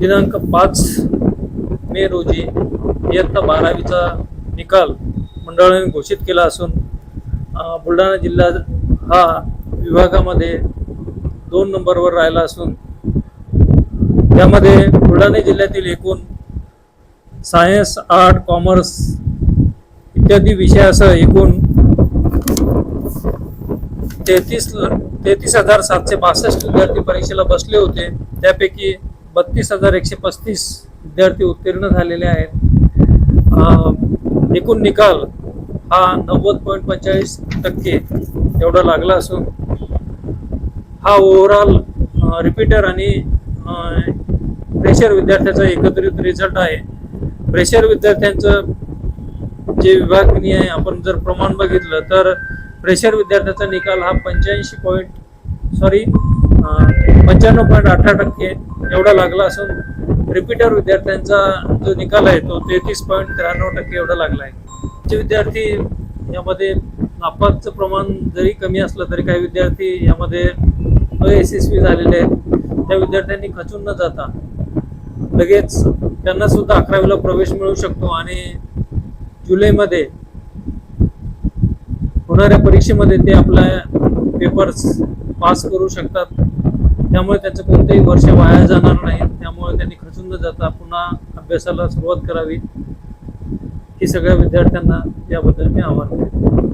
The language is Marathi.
दिनांक पाच मे रोजी इयत्ता बारावीचा निकाल मंडळाने घोषित केला असून बुलढाणा जिल्हा हा विभागामध्ये दोन नंबरवर राहिला असून त्यामध्ये बुलढाणा जिल्ह्यातील एकूण सायन्स आर्ट कॉमर्स इत्यादी विषयासह एकूण तेहतीस तेहतीस हजार सातशे बासष्ट विद्यार्थी परीक्षेला बसले होते. त्यापैकी बत्तीस हजार एकशे पस्तीस विद्यार्थी उत्तीर्ण झालेले आहेत. एकूण निकाल हा नव्वद पॉईंट पंचेचाळीस टक्के एवढा लागला असून हा ओव्हरऑल रिपीटर आणि प्रेशर विद्यार्थ्याचा एकत्रित रिझल्ट आहे. प्रेशर विद्यार्थ्यांचं जे विभागणी आहे आपण जर प्रमाण बघितलं तर प्रेशर विद्यार्थ्याचा निकाल हा पंच्याऐंशी पॉईंट सॉरी पंच्याण्णव पॉईंट अठरा टक्के एवढा लागला असून रिपीटर विद्यार्थ्यांचा जो निकाल आहे तो तेहतीस पॉईंट त्र्याण्णव टक्के एवढा लागला आहे. जे विद्यार्थी यामध्ये नापासचं प्रमाण जरी कमी असलं तरी काही विद्यार्थी यामध्ये अयशस्वी झालेले आहेत. त्या विद्यार्थ्यांनी खचून न जाता लगेच त्यांना सुद्धा अकरावीला प्रवेश मिळू शकतो आणि जुलैमध्ये होणाऱ्या परीक्षेमध्ये ते आपल्या पेपर्स पास करू शकतात. त्यामुळे त्यांचं कोणतंही वर्ष वाया जाणार नाही. त्यामुळे त्यांनी खचून न जाता पुन्हा अभ्यासाला सुरुवात करावी. ही सगळ्या विद्यार्थ्यांना याबद्दल मी आव्हान करतो